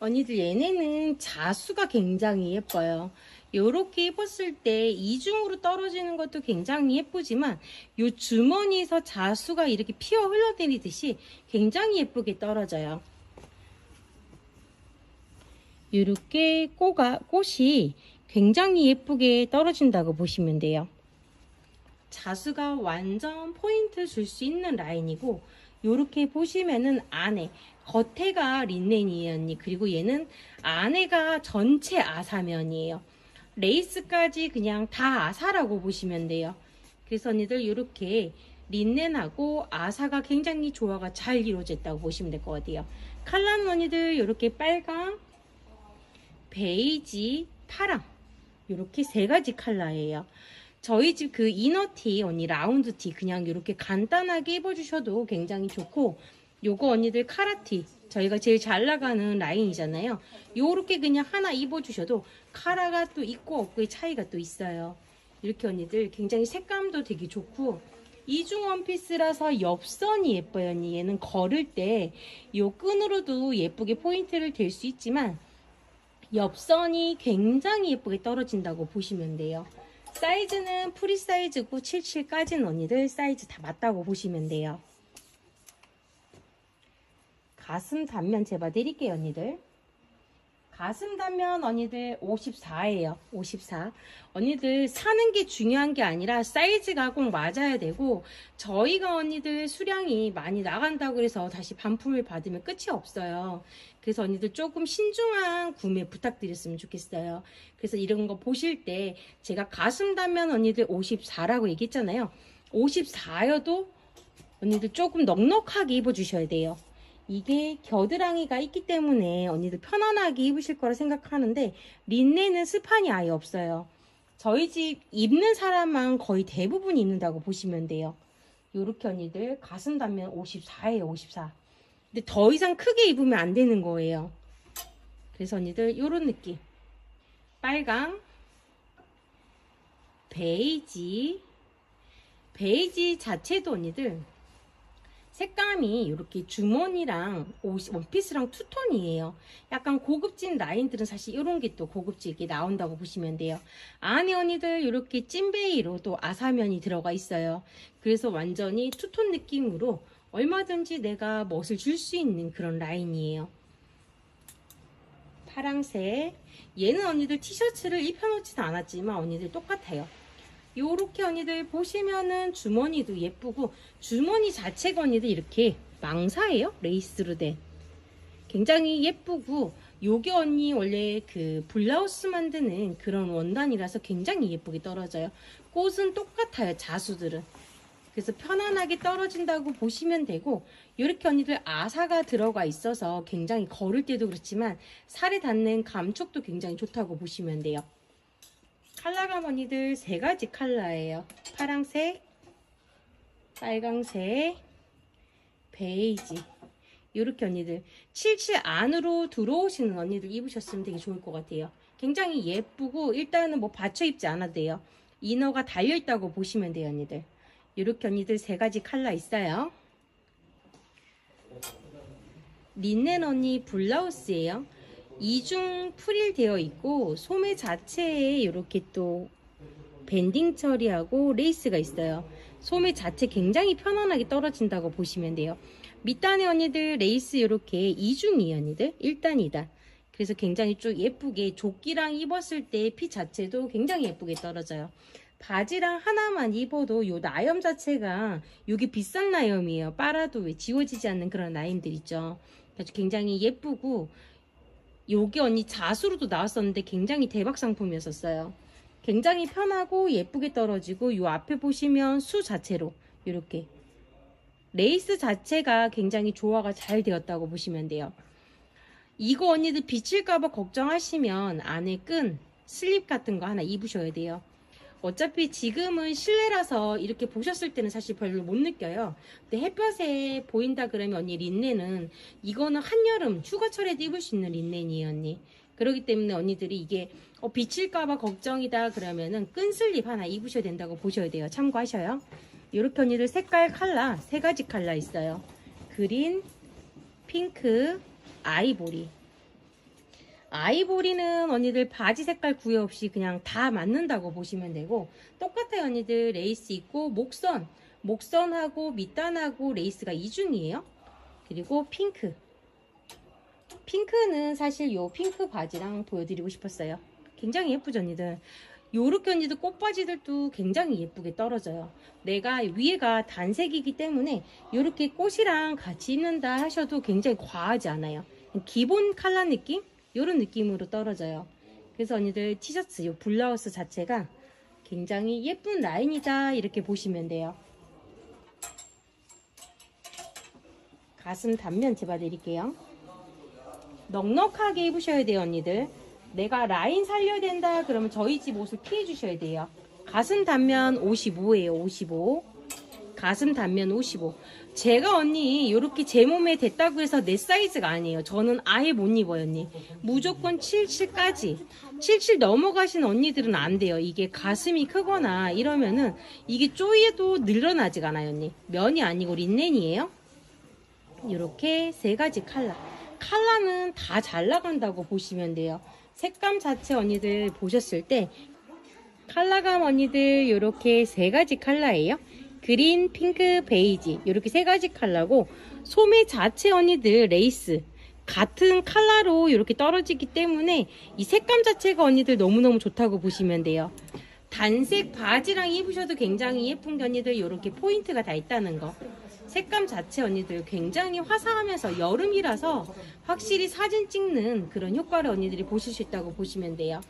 언니들 얘네는 자수가 굉장히 예뻐요. 요렇게 입었을 때 이중으로 떨어지는 것도 굉장히 예쁘지만 요 주머니에서 자수가 이렇게 피어 흘러내리듯이 굉장히 예쁘게 떨어져요. 이렇게 꼬가, 꽃이 굉장히 예쁘게 떨어진다고 보시면 돼요. 자수가 완전 포인트 줄 수 있는 라인이고 요렇게 보시면은 안에 겉에가 린넨이에요 언니 그리고 얘는 안에가 전체 아사면이에요. 레이스까지 그냥 다 아사라고 보시면 돼요. 그래서 언니들 요렇게 린넨하고 아사가 굉장히 조화가 잘 이루어졌다고 보시면 될 것 같아요. 칼라는 언니들 요렇게 빨강 베이지 파랑 요렇게 세 가지 컬러예요. 저희 집 그 이너티 언니 라운드 티 그냥 이렇게 간단하게 입어주셔도 굉장히 좋고 요거 언니들 카라티. 저희가 제일 잘 나가는 라인이잖아요. 요렇게 그냥 하나 입어주셔도 카라가 또 있고 없고의 차이가 또 있어요. 이렇게 언니들 굉장히 색감도 되게 좋고. 이중 원피스라서 옆선이 예뻐요 언니. 얘는 걸을 때 요 끈으로도 예쁘게 포인트를 댈 수 있지만 옆선이 굉장히 예쁘게 떨어진다고 보시면 돼요. 사이즈는 프리 사이즈고 77까지는 언니들 사이즈 다 맞다고 보시면 돼요. 가슴 단면 재봐드릴게요 언니들. 가슴 단면 언니들 54예요. 54. 언니들 사는 게 중요한 게 아니라 사이즈가 꼭 맞아야 되고 저희가 언니들 수량이 많이 나간다고 해서 다시 반품을 받으면 끝이 없어요. 그래서 언니들 조금 신중한 구매 부탁드렸으면 좋겠어요. 그래서 이런 거 보실 때 제가 가슴 단면 언니들 54라고 얘기했잖아요. 54여도 언니들 조금 넉넉하게 입어주셔야 돼요. 이게 겨드랑이가 있기 때문에 언니들 편안하게 입으실 거라 생각하는데 린넨은 스판이 아예 없어요. 저희 집 입는 사람만 거의 대부분 입는다고 보시면 돼요. 요렇게 언니들 가슴 단면 54예요 54. 근데 더 이상 크게 입으면 안 되는 거예요. 그래서 언니들 요런 느낌. 빨강, 베이지, 베이지 자체도 언니들 색감이 이렇게 주머니랑 옷, 원피스랑 투톤이에요. 약간 고급진 라인들은 사실 이런 게 또 고급지게 나온다고 보시면 돼요. 안에 언니들 이렇게 찐베이로도 아사면이 들어가 있어요. 그래서 완전히 투톤 느낌으로 얼마든지 내가 멋을 줄 수 있는 그런 라인이에요. 파랑색. 얘는 언니들 티셔츠를 입혀놓지는 않았지만 언니들 똑같아요. 요렇게 언니들 보시면은 주머니도 예쁘고 주머니 자체가 언니들 이렇게 망사예요 레이스로 된. 굉장히 예쁘고 요게 언니 원래 그 블라우스 만드는 그런 원단이라서 굉장히 예쁘게 떨어져요. 꽃은 똑같아요 자수들은. 그래서 편안하게 떨어진다고 보시면 되고 이렇게 언니들 아사가 들어가 있어서 굉장히 걸을 때도 그렇지만 살에 닿는 감촉도 굉장히 좋다고 보시면 돼요 칼라감 언니들 세 가지 칼라예요. 파랑색, 빨강색, 베이지. 이렇게 언니들 77 안으로 들어오시는 언니들 입으셨으면 되게 좋을 것 같아요. 굉장히 예쁘고 일단은 뭐 받쳐 입지 않아도 돼요. 이너가 달려있다고 보시면 돼요 언니들. 이렇게 언니들 세 가지 칼라 있어요. 린넨 언니 블라우스예요. 이중 프릴 되어 있고 소매 자체에 이렇게 또 밴딩 처리하고 레이스가 있어요. 소매 자체 굉장히 편안하게 떨어진다고 보시면 돼요. 밑단에 언니들 레이스 이렇게 이중이에요 언니들 1단이다. 그래서 굉장히 쭉 예쁘게 조끼랑 입었을 때핏 자체도 굉장히 예쁘게 떨어져요. 바지랑 하나만 입어도 요 나염 자체가 요게 비싼 나염이에요. 빨아도 왜 지워지지 않는 그런 나염들 있죠. 그래서 굉장히 예쁘고 요게 언니 자수로도 나왔었는데 굉장히 대박 상품이었었어요. 굉장히 편하고 예쁘게 떨어지고 요 앞에 보시면 수 자체로 이렇게 레이스 자체가 굉장히 조화가 잘 되었다고 보시면 돼요. 이거 언니들 비칠까봐 걱정하시면 안에 끈 슬립 같은 거 하나 입으셔야 돼요. 어차피 지금은 실내라서 이렇게 보셨을 때는 사실 별로 못 느껴요. 근데 햇볕에 보인다 그러면 언니 린넨은 이거는 한여름 휴가철에도 입을 수 있는 린넨이에요 언니. 그렇기 때문에 언니들이 이게 어, 비칠까봐 걱정이다 그러면은 끈 슬립 하나 입으셔야 된다고 보셔야 돼요. 참고하셔요. 이렇게 언니들 색깔 칼라 세 가지 칼라 있어요. 그린, 핑크, 아이보리. 아이보리는 언니들 바지 색깔 구애 없이 그냥 다 맞는다고 보시면 되고 똑같아요. 언니들 레이스 있고 목선 목선하고 밑단하고 레이스가 이중이에요. 그리고 핑크. 핑크는 사실 요 핑크 바지랑 보여드리고 싶었어요. 굉장히 예쁘죠 언니들? 요렇게 언니들 꽃바지들도 굉장히 예쁘게 떨어져요. 내가 위에가 단색이기 때문에 요렇게 꽃이랑 같이 입는다 하셔도 굉장히 과하지 않아요. 기본 칼라 느낌? 요런 느낌으로 떨어져요. 그래서 언니들 티셔츠 요 블라우스 자체가 굉장히 예쁜 라인이다 이렇게 보시면 돼요. 가슴 단면 재봐드릴게요. 넉넉하게 입으셔야 돼요 언니들. 내가 라인 살려야 된다 그러면 저희 집 옷을 피해 주셔야 돼요. 가슴 단면 55예요 55. 가슴 단면 55. 제가 언니 이렇게 제 몸에 됐다고 해서 내 사이즈가 아니에요. 저는 아예 못 입어요 언니. 무조건 77까지. 77 넘어가신 언니들은 안 돼요. 이게 가슴이 크거나 이러면은 이게 쪼이도 늘어나지가 않아요 언니. 면이 아니고 린넨이에요. 이렇게 세 가지 칼라. 칼라는 다 잘 나간다고 보시면 돼요. 색감 자체 언니들 보셨을 때 칼라감 언니들 이렇게 세 가지 칼라예요. 그린, 핑크, 베이지 이렇게 세 가지 컬러고 소매 자체 언니들 레이스 같은 컬러로 이렇게 떨어지기 때문에 이 색감 자체가 언니들 너무너무 좋다고 보시면 돼요. 단색 바지랑 입으셔도 굉장히 예쁜 게 언니들 이렇게 포인트가 다 있다는 거. 색감 자체 언니들 굉장히 화사하면서 여름이라서 확실히 사진 찍는 그런 효과를 언니들이 보실 수 있다고 보시면 돼요.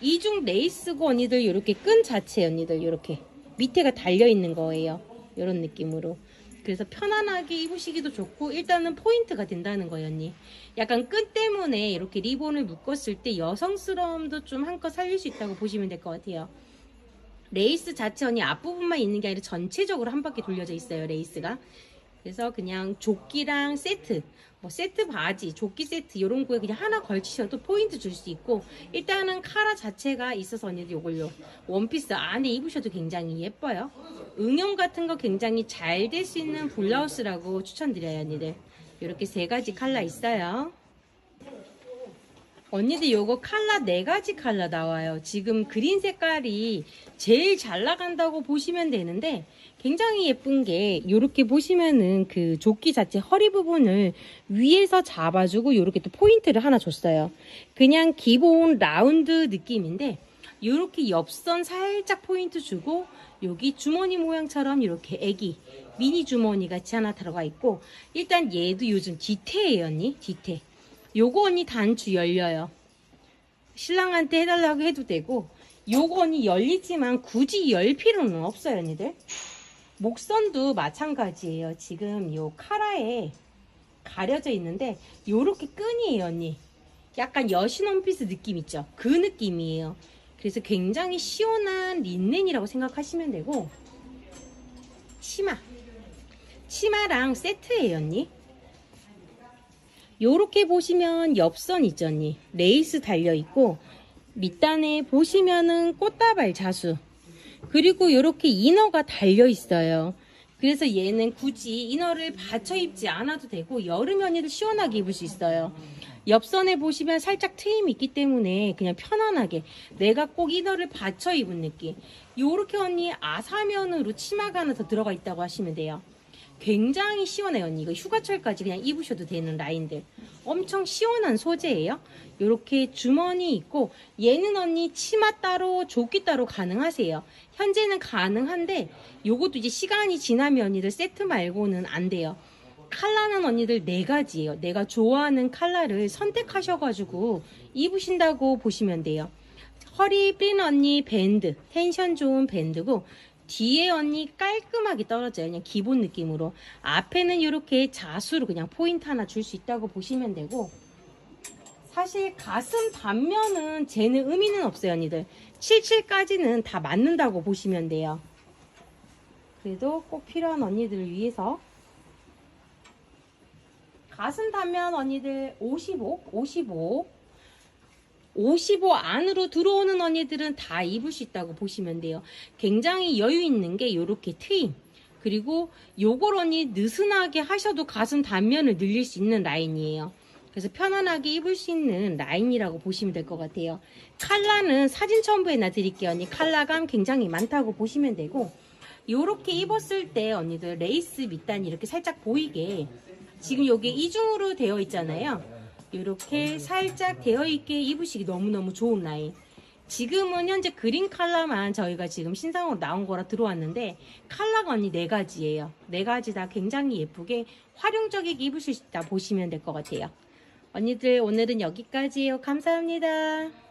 이중 레이스고 언니들 이렇게 끈 자체 언니들 이렇게 밑에가 달려 있는 거예요. 이런 느낌으로. 그래서 편안하게 입으시기도 좋고 일단은 포인트가 된다는 거예요, 언니. 약간 끈 때문에 이렇게 리본을 묶었을 때 여성스러움도 좀 한껏 살릴 수 있다고 보시면 될 것 같아요. 레이스 자체 언니 앞부분만 있는 게 아니라 전체적으로 한 바퀴 돌려져 있어요, 레이스가. 그래서 그냥 조끼랑 세트, 뭐 세트 바지, 조끼 세트 이런 거에 그냥 하나 걸치셔도 포인트 줄 수 있고 일단은 카라 자체가 있어서 언니들 요걸요 원피스 안에 입으셔도 굉장히 예뻐요. 응용 같은 거 굉장히 잘 될 수 있는 블라우스라고 추천드려요, 언니들. 이렇게 세 가지 컬러 있어요. 언니들 요거 칼라 네 가지 칼라 나와요. 지금 그린 색깔이 제일 잘 나간다고 보시면 되는데 굉장히 예쁜 게 이렇게 보시면은 그 조끼 자체 허리 부분을 위에서 잡아주고 이렇게 또 포인트를 하나 줬어요. 그냥 기본 라운드 느낌인데 이렇게 옆선 살짝 포인트 주고 여기 주머니 모양처럼 이렇게 애기 미니 주머니 같이 하나 들어가 있고 일단 얘도 요즘 디테예요 언니 디테 요거 언니 단추 열려요. 신랑한테 해달라고 해도 되고 요거 언니 열리지만 굳이 열 필요는 없어요 언니들. 목선도 마찬가지예요. 지금 요 카라에 가려져 있는데 요렇게 끈이에요 언니. 약간 여신 원피스 느낌 있죠? 그 느낌이에요. 그래서 굉장히 시원한 린넨이라고 생각하시면 되고 치마 치마랑 세트예요 언니. 요렇게 보시면 옆선 있죠 언니 레이스 달려있고 밑단에 보시면은 꽃다발 자수 그리고 요렇게 이너가 달려 있어요. 그래서 얘는 굳이 이너를 받쳐 입지 않아도 되고 여름 연이를 시원하게 입을 수 있어요. 옆선에 보시면 살짝 트임이 있기 때문에 그냥 편안하게 내가 꼭 이너를 받쳐 입은 느낌. 요렇게 언니 아사면으로 치마가 하나 더 들어가 있다고 하시면 돼요 굉장히 시원해요 언니. 이거 휴가철까지 그냥 입으셔도 되는 라인들. 엄청 시원한 소재예요. 이렇게 주머니 있고 얘는 언니 치마 따로 조끼 따로 가능하세요. 현재는 가능한데 요것도 이제 시간이 지나면 언니들 세트 말고는 안 돼요. 칼라는 언니들 네 가지예요. 내가 좋아하는 칼라를 선택하셔가지고 입으신다고 보시면 돼요. 허리 핀 언니 밴드. 텐션 좋은 밴드고 뒤에 언니 깔끔하게 떨어져요. 그냥 기본 느낌으로. 앞에는 이렇게 자수로 그냥 포인트 하나 줄 수 있다고 보시면 되고 사실 가슴 단면은 쟤는 의미는 없어요, 언니들. 77까지는 다 맞는다고 보시면 돼요. 그래도 꼭 필요한 언니들을 위해서 가슴 단면 언니들 55, 55 55 안으로 들어오는 언니들은 다 입을 수 있다고 보시면 돼요. 굉장히 여유 있는 게 이렇게 트임. 그리고 요걸 언니 느슨하게 하셔도 가슴 단면을 늘릴 수 있는 라인이에요. 그래서 편안하게 입을 수 있는 라인이라고 보시면 될 것 같아요. 칼라는 사진 첨부해 놔드릴게요. 언니 칼라감 굉장히 많다고 보시면 되고 요렇게 입었을 때 언니들 레이스 밑단이 이렇게 살짝 보이게 지금 여기 이중으로 되어 있잖아요. 이렇게 살짝 되어 있게 입으시기 너무너무 좋은 라인. 지금은 현재 그린 컬러만 저희가 지금 신상으로 나온 거라 들어왔는데 컬러가 언니 네 가지예요. 네 가지 다 굉장히 예쁘게 활용적이게 입으실 수 있다 보시면 될 것 같아요. 언니들 오늘은 여기까지예요. 감사합니다.